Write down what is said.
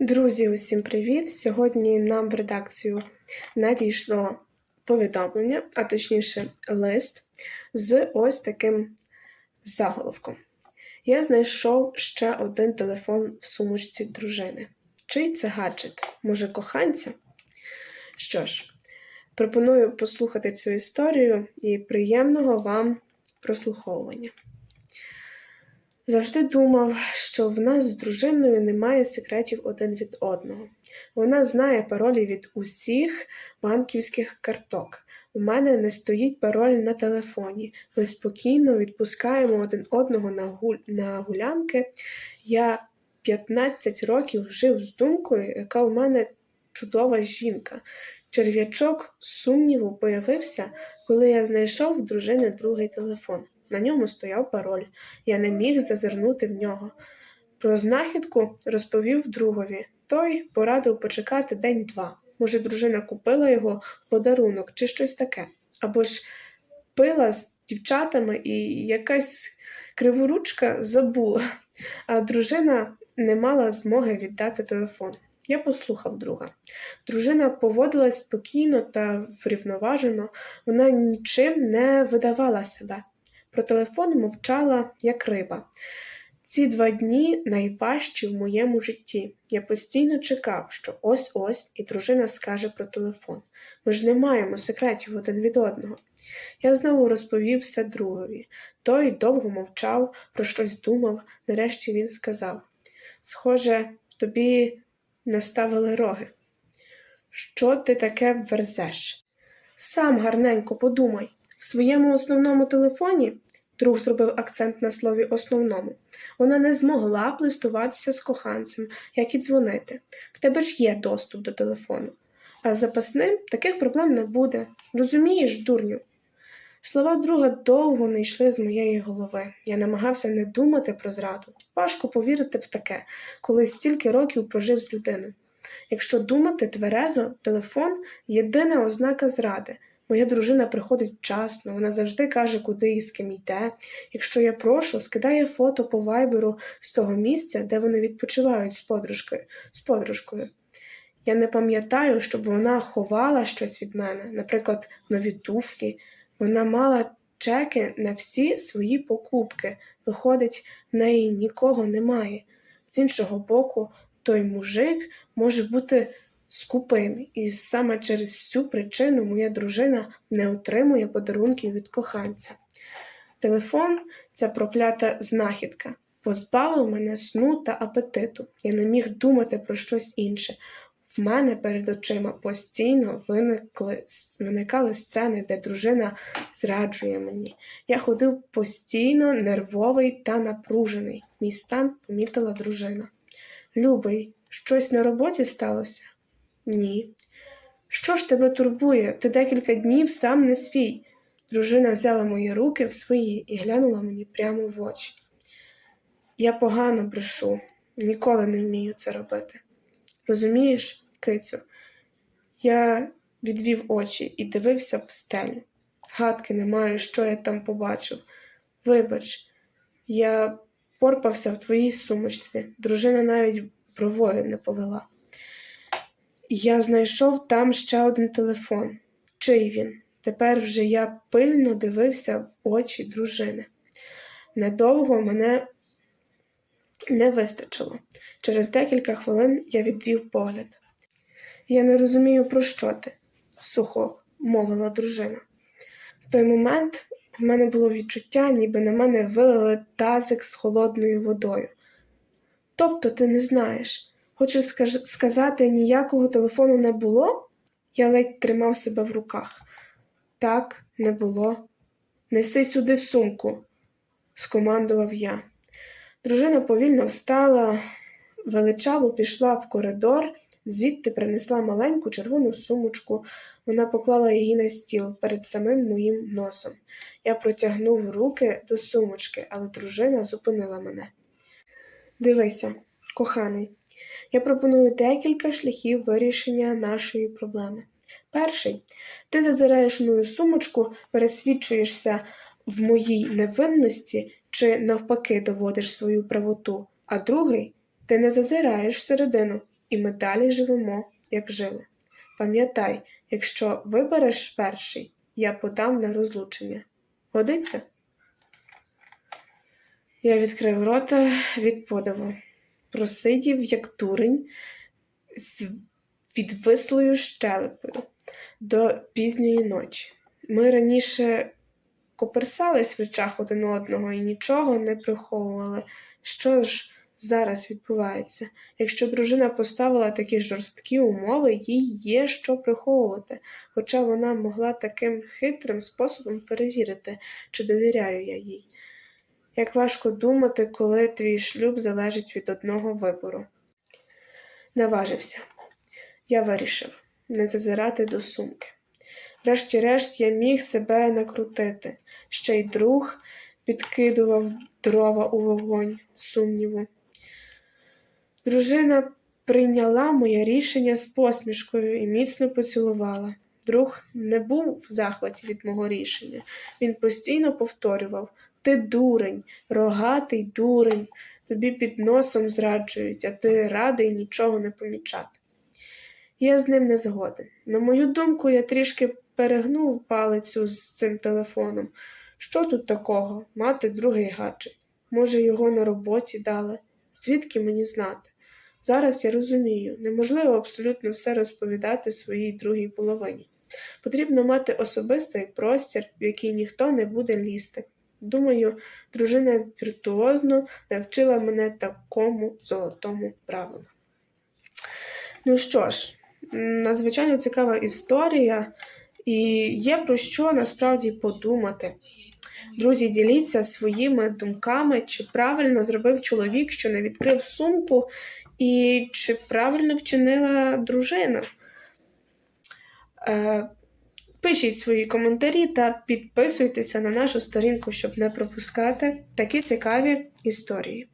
Друзі, усім привіт! Сьогодні нам в редакцію надійшло повідомлення, а точніше лист з ось таким заголовком. Я знайшов ще один телефон в сумочці дружини. Чий це гаджет? Може, коханця? Що ж, пропоную послухати цю історію і приємного вам прослуховування. Завжди думав, що в нас з дружиною немає секретів один від одного. Вона знає паролі від усіх банківських карток. У мене не стоїть пароль на телефоні. Ми спокійно відпускаємо один одного на, гулянки. Я 15 років жив з думкою, яка у мене чудова жінка. Черв'ячок сумніву появився, коли я знайшов в дружини другий телефон. На ньому стояв пароль. Я не міг зазирнути в нього. Про знахідку розповів другові. Той порадив почекати день-два. Може, дружина купила його в подарунок чи щось таке. Або ж пила з дівчатами і якась криворучка забула, а дружина не мала змоги віддати телефон. Я послухав друга. Дружина поводилась спокійно та врівноважено, вона нічим не видавала себе. Про телефон мовчала, як риба. Ці два дні найважчі в моєму житті. Я постійно чекав, що ось-ось і дружина скаже про телефон. Ми ж не маємо секретів один від одного. Я знову розповів все другові. Той довго мовчав, про щось думав. Нарешті він сказав: Схоже, тобі наставили роги. Що ти таке верзеш? Сам гарненько подумай. В своєму основному телефоні друг зробив акцент на слові основному. Вона не змогла б листуватися з коханцем, як і дзвонити. В тебе ж є доступ до телефону. А з запасним таких проблем не буде. Розумієш, дурню? Слова друга довго не йшли з моєї голови. Я намагався не думати про зраду. Важко повірити в таке, коли стільки років прожив з людиною. Якщо думати тверезо, телефон єдина ознака зради. Моя дружина приходить вчасно, вона завжди каже, куди і з ким йде. Якщо я прошу, скидає фото по вайберу з того місця, де вони відпочивають з подружкою. З подружкою. Я не пам'ятаю, щоб вона ховала щось від мене, наприклад, нові туфлі. Вона мала чеки на всі свої покупки. Виходить, в неї нікого немає. З іншого боку, той мужик може бути скупим, і саме через цю причину моя дружина не отримує подарунків від коханця. Телефон, ця проклята знахідка, позбавив мене сну та апетиту. Я не міг думати про щось інше. В мене перед очима постійно виникли, виникали сцени, де дружина зраджує мені. Я ходив постійно нервовий та напружений. Мій стан помітила дружина. Любий, щось на роботі сталося? Ні. Що ж тебе турбує? Ти декілька днів сам не свій. Дружина взяла мої руки в свої і глянула мені прямо в очі. Я погано брешу, ніколи не вмію це робити. Розумієш, кицю, я відвів очі і дивився в стелю. Гадки не маю, що я там побачив. Вибач, я порпався в твоїй сумочці. Дружина навіть бровою не повела. Я знайшов там ще один телефон. Чий він? Тепер вже я пильно дивився в очі дружини. Недовго мене не вистачило. Через декілька хвилин я відвів погляд. Я не розумію, про що ти, сухо мовила дружина. В той момент в мене було відчуття, ніби на мене вилили тазик з холодною водою. Тобто ти не знаєш. Хочеш сказати, ніякого телефону не було? Я ледь тримав себе в руках. Так, не було. Неси сюди сумку, скомандував я. Дружина повільно встала, величаво пішла в коридор, звідти принесла маленьку червону сумочку. Вона поклала її на стіл перед самим моїм носом. Я протягнув руки до сумочки, але дружина зупинила мене. Дивися, коханий, я пропоную декілька шляхів вирішення нашої проблеми. Перший, ти зазираєш мою сумочку, пересвідчуєшся в моїй невинності чи навпаки доводиш свою правоту, а другий ти не зазираєш всередину, і ми далі живемо, як жили. Пам'ятай, якщо вибереш перший, я подам на розлучення. Годиться? Я відкрив рота від подиву. Просидів, як дурень, з відвислою щелепою до пізньої ночі. Ми раніше коперсались в очах один одного і нічого не приховували. Що ж зараз відбувається? Якщо дружина поставила такі жорсткі умови, їй є що приховувати, хоча вона могла таким хитрим способом перевірити, чи довіряю я їй. Як важко думати, коли твій шлюб залежить від одного вибору. Наважився. Я вирішив не зазирати до сумки. Врешті-решт я міг себе накрутити. Ще й друг підкидував дрова у вогонь сумніву. Дружина прийняла моє рішення з посмішкою і міцно поцілувала. Друг не був в захваті від мого рішення. Він постійно повторював Ти дурень, рогатий дурень, тобі під носом зраджують, а ти радий нічого не помічати. Я з ним не згоден. На мою думку, я трішки перегнув палицю з цим телефоном. Що тут такого? Мати другий гаджет. Може, його на роботі дали? Звідки мені знати? Зараз я розумію, неможливо абсолютно все розповідати своїй другій половині. Потрібно мати особистий простір, в який ніхто не буде лізти. Думаю, дружина віртуозно навчила мене такому золотому правилу. Ну що ж, надзвичайно цікава історія, і є про що насправді подумати. Друзі, діліться своїми думками, чи правильно зробив чоловік, що не відкрив сумку, і чи правильно вчинила дружина. Е, Пишіть свої коментарі та підписуйтеся на нашу сторінку, щоб не пропускати такі цікаві історії.